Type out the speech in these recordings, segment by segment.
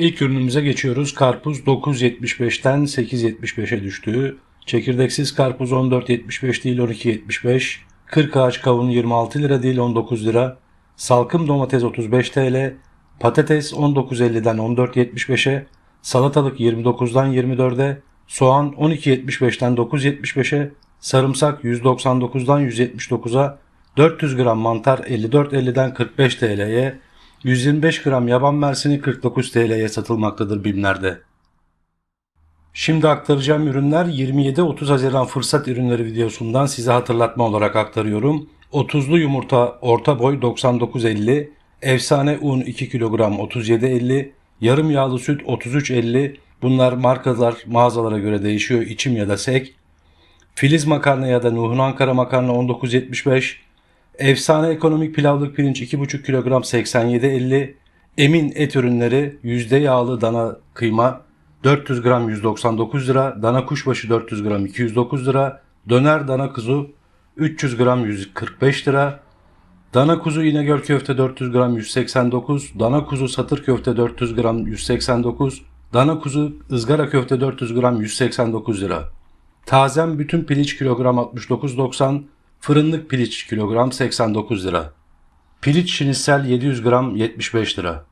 İlk ürünümüze geçiyoruz. Karpuz 9.75'ten 8.75'e düştü. Çekirdeksiz karpuz 14.75 değil 12.75. 40 ağaç kavun 26 lira değil 19 lira. Salkım domates 35 TL. Patates 19.50'den 14.75'e. Salatalık 29'dan 24'e. Soğan 12.75'ten 9.75'e. Sarımsak 199'dan 179'a. 400 gram mantar 54.50'den 45 TL'ye. 125 gram yaban mersini 49 TL'ye satılmaktadır BİM'lerde. Şimdi aktaracağım ürünler 27-30 Haziran fırsat ürünleri videosundan size hatırlatma olarak aktarıyorum. 30'lu yumurta orta boy 99.50, efsane un 2 kilogram 37.50, yarım yağlı süt 33.50. Bunlar markalar mağazalara göre değişiyor içim ya da sek. Filiz makarna ya da Nuhun Ankara makarna 19.75, Efsane ekonomik pilavlık pirinç 2,5 kilogram 87.50. Emin et ürünleri yüzde yağlı dana kıyma 400 gram 199 lira. Dana kuşbaşı 400 gram 209 lira. Döner dana kuzu 300 gram 145 lira. Dana kuzu İnegöl köfte 400 gram 189. Dana kuzu satır köfte 400 gram 189. Dana kuzu ızgara köfte 400 gram 189 lira. Tazem bütün piliç kilogram 69.90. Fırınlık piliç kilogram 89 lira. Piliç şinisel 700 gram 75 lira.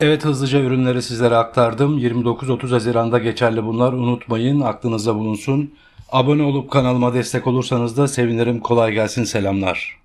Evet hızlıca ürünleri sizlere aktardım. 29-30 Haziran'da geçerli bunlar. Unutmayın aklınızda bulunsun. Abone olup kanalıma destek olursanız da sevinirim. Kolay gelsin selamlar.